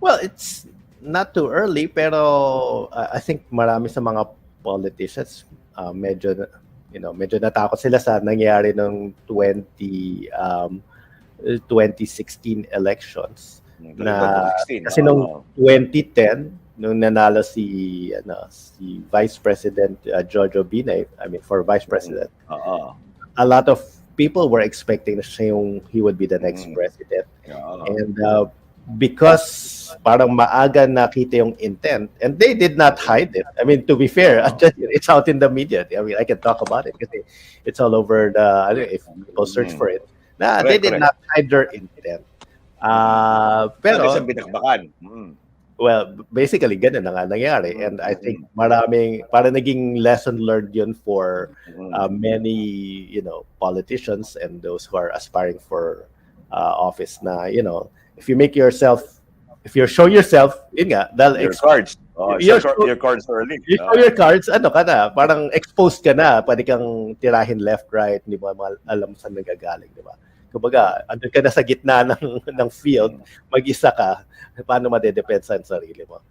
Well, it's not too early pero uh, I think marami sa mga politicians uh, medyo you know, medyo natakot sila sa nangyari ng 20 um 2016 elections. Na- 2016, kasi nung oo. 2010 nung nanalo si ano si Vice President uh, Jojo Binay, I mean for Vice President, Oo. a lot of people were expecting na siya yung he would be the next Mm. president. Oo. And uh, because parang maaga nakita yung intent and they did not hide it. I mean, to be fair, it's out in the media. I mean, I can talk about it kasi it's all over the, ano, if people search for it. Na they Correct, did correct. not hide their intent. Uh, Pero sa binakbakan. Mm. well, basically, ganun na nga nangyari. And I think maraming, parang naging lesson learned yun for Mm. uh, many you know politicians and those who are aspiring for uh, office na you know if you make yourself if you show yourself yun nga dahil your ex- cards. Oh, Your- your, your cards early. you show your cards ano ka na parang exposed ka na pwede kang tirahin left right hindi mo alam saan nagagaling di ba kumbaga andun ka na sa gitna ng ng field mag-isa ka paano madedepensa ang sarili mo